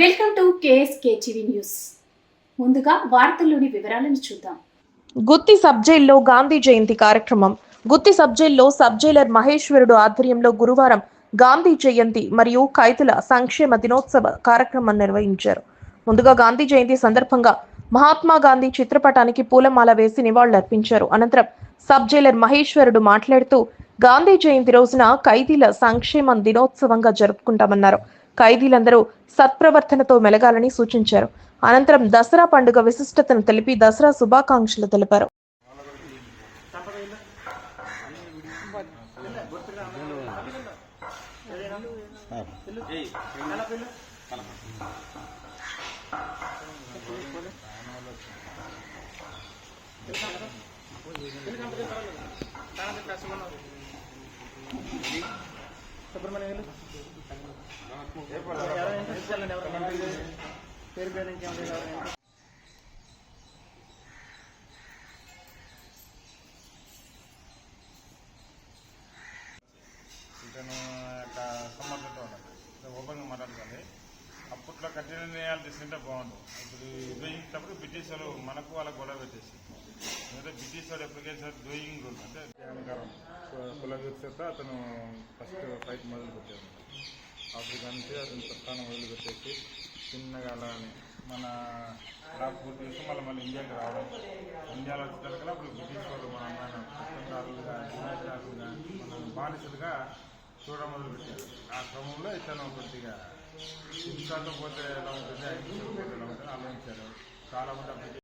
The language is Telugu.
Welcome to KSK TV news. ముందుగా వార్తల్లోని వివరాలను చూద్దాం. గుత్తి సబ్ జైల్లో గాంధీ జయంతి కార్యక్రమం. గుత్తి సబ్ జైల్లో సబ్ జైలర్ మహేశ్వరుడు ఆధ్వర్యంలో గురువారం గాంధీ జయంతి మరియు ఖైదుల సంక్షేమ దినోత్సవ కార్యక్రమం నిర్వహించారు. ముందుగా గాంధీ జయంతి సందర్భంగా మహాత్మా గాంధీ చిత్రపటానికి పూలమాల వేసి నివాళులర్పించారు. అనంతరం సబ్ జైలర్ మహేశ్వరుడు మాట్లాడుతూ గాంధీ జయంతి రోజున ఖైదీల సంక్షేమ దినోత్సవంగా జరుపుకుంటామన్నారు. ఖైదీలందరూ సత్ప్రవర్తనతో మెలగాలని సూచించారు. అనంతరం దసరా పండుగ విశిష్టతను తెలిపి దసరా శుభాకాంక్షలు తెలిపారు. ఇతను యొక్క సమర్థత ఉన్నది ఇతను ఓపెన్గా మాట్లాడుతుంది అప్పట్లో కంటిన్యూ చేయాలి తీసుకుంటే బాగుండు. ఇప్పుడు విభజించినప్పుడు బ్రిటిష్ వాళ్ళు మనకు వాళ్ళ గొడవ పెట్టేసి ఎందుకంటే బ్రిటిష్ వాడు ఎప్పటికేసారి డూయింగ్ రూల్ అంటే ధ్యానకరం కుల అతను ఫస్ట్ ఫైట్ మొదలు పెట్టాడు అప్పటికంటే నుంచి అతను ప్రస్థానం వదిలిపెట్టేసి చిన్నగా అలా అని మన డాక్ పూర్తి చేసి మళ్ళీ మళ్ళీ ఇండియాకి రావడం. ఇండియాలో వచ్చేసరికి అప్పుడు బ్రిటిష్ వాళ్ళు మన మన పుస్తకాలుగా జినాయిదారులుగా మనం బానిసలుగా చూడ మొదలు పెట్టారు ఆ క్రమంలో ఇతను కొద్దిగా హింసాతో పోతే ఎలా ఉంటుంది అహింసతో పోతే ఎలా ఉంటుంది ఆలోచించారు. చాలా మంది